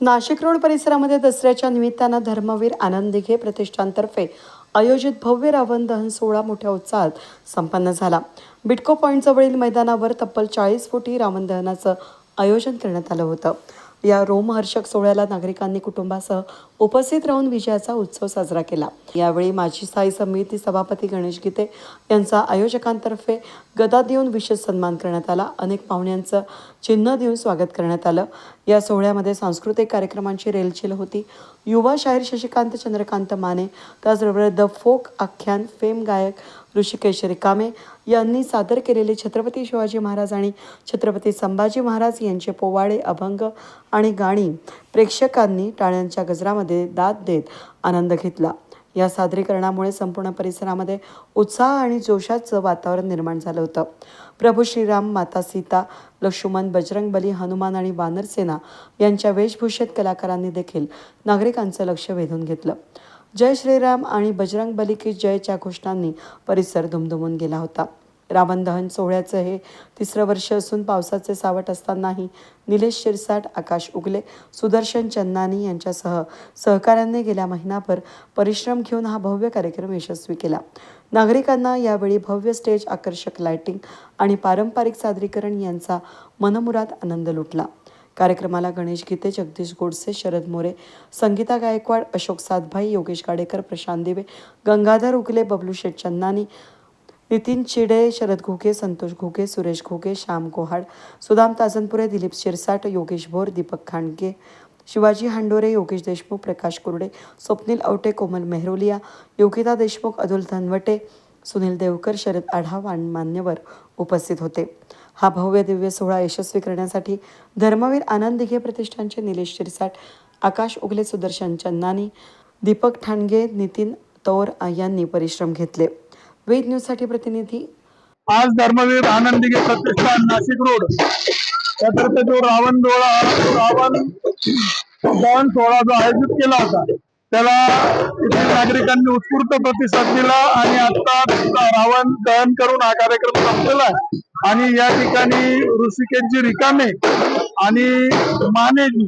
Nashik road परिसरामध्ये दसऱ्याच्या निमित्तानं धर्मवीर आनंद दिघे प्रतिष्ठानतर्फे आयोजित भव्य रावण दहन सोहळा मोठ्या उत्साहात संपन्न झाला. बिटको पॉईंटजवळील मैदानावर तब्बल चाळीस फुटी रावण दहनाचं आयोजन करण्यात आलं होतं. या रोमहर्षक सोहळ्याला नागरिकांनी कुटुंबासह उपस्थित राहून विजयाचा उत्सव साजरा केला. यावेळी माजी स्थायी समिती सभापती गणेश गीते यांचा आयोजकांतर्फे गदा देऊन विशेष सन्मान करण्यात आला. अनेक पाहुण्यांचं चिन्ह देऊन स्वागत करण्यात आलं. या सोहळ्यामध्ये सांस्कृतिक कार्यक्रमांची रेलचेल होती. युवा शाहीर शशिकांत चंद्रकांत माने त्याचबरोबर द फोक आख्यान फेम गायक ऋषिकेश रिकामे यांनी सादर केलेले छत्रपती शिवाजी महाराज आणि छत्रपती संभाजी महाराज यांचे पोवाडे अभंग आणि गाणी प्रेक्षकांनी टाळ्यांच्या गजरामध्ये दाद देत आनंद घेतला. या सादरीकरणामुळे संपूर्ण परिसरामध्ये उत्साह आणि जोशाचं वातावरण निर्माण झालं होतं. प्रभू श्रीराम माता सीता लक्ष्मण बजरंगबली हनुमान आणि वानरसेना यांच्या वेशभूषेत कलाकारांनी देखील नागरिकांचं लक्ष वेधून घेतलं. जय श्रीराम आणि बजरंग बली की जयच्या घोषणांनी परिसर दुमदुमून गेला होता. रावण दहन सोहळ्याचं हे तिसरं वर्ष असून पावसाचे सावट असतानाही निलेश शिरसाट आकाश उगले सुदर्शन चन्नानी यांच्यासह सहकाऱ्यांनी गेल्या महिनाभर परिश्रम घेऊन हा भव्य कार्यक्रम यशस्वी केला. नागरिकांना यावेळी भव्य स्टेज आकर्षक लायटिंग आणि पारंपरिक सादरीकरण यांचा मनमुराद आनंद लुटला. कार्यक्रमाला गणेश गीते जगदीश गोडसे शरद मोरे संगीता गायकवाड अशोक सातभाई योगेश गाडेकर प्रशांत दिवे गंगाधर उगले बबलू शेठ चन्नानी नितीन चिडे शरद घोके संतोष घोके सुरेश घोके श्याम कोहाड सुदाम ताजनपुरे दिलीप शिरसाट योगेश भोर दीपक खांडगे शिवाजी हांडोरे योगेश देशमुख प्रकाश कुर्डे स्वप्नील औटे कोमल मेहरोलिया योगिता देशमुख अदुल धनवटे सुनील देवकर शरद आढाव आणि मान्यवर उपस्थित होते. हा भव्य दिव्य सोहळा यशस्वी करण्यासाठी धर्मवीर आनंद दिघे प्रतिष्ठानचे निलेश शिरसाट आकाश उगले सुदर्शन चन्नानी दीपक ठाणगे नितीन तौर यांनी परिश्रम घेतले. वेद न्यूजसाठी प्रतिनिधी आज धर्मवीर आनंदीगे प्रतिष्ठान नाशिक रोड. त्यातर्फे जो रावण डोळा रावण दहन सोहळा जो आयोजित केला होता त्याला इथे नागरिकांनी उत्स्फूर्त प्रतिसाद दिला आणि आता रावण दहन करून हा कार्यक्रम संपलेला आहे. आणि या ठिकाणी ऋषिकेशजी रिकामे आणि मानेजी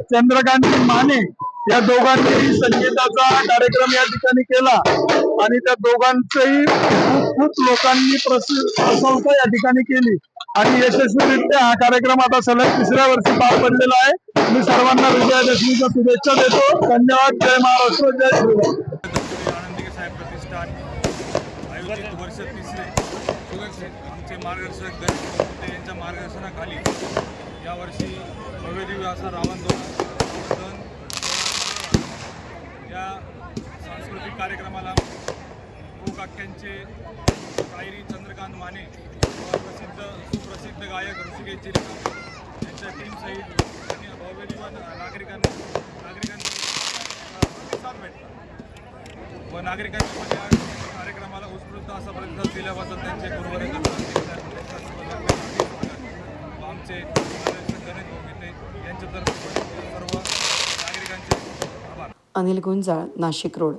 चंद्रकांतजी माने या दोघांनी संगीताचा कार्यक्रम या ठिकाणी केला. आणि त्या दोघांचंही खूप लोकांनी प्रशंसा या ठिकाणी केली. आणि यशस्वीरित्या हा कार्यक्रम आता सलग तिसऱ्या वर्षी पार पडलेला आहे. मी सर्वांना विजयादशमीच्या शुभेच्छा देतो. धन्यवाद. जय महाराष्ट्र. जय श्रीराम. साहेब प्रतिष्ठान आयोजित वर्ष तिसरे. आमचे मार्गदर्शक गणेश यांच्या मार्गदर्शनाखाली यावर्षी भव्यदिव्य असा रावण दोन या सांस्कृतिक कार्यक्रमाला वाक्यांचे शायरी चंद्रकांत माने प्रसिद्ध सुप्रसिद्ध गायक ऋषिकेश जिरका यांच्या टीमसहित आणि भव्यदिव्य नागरिकांना नागरिकांना प्रतिसाद भेटला. व नागरिकांनी माझ्या कार्यक्रमाला उत्स्फूर्त असा प्रतिसाद दिल्याबद्दल त्यांचे गुरुवर्ग आमचे गणेश गोगिते यांच्यातर्फे सर्व नागरिकांचे आभार. अनिल गुंजाळ नाशिक रोड.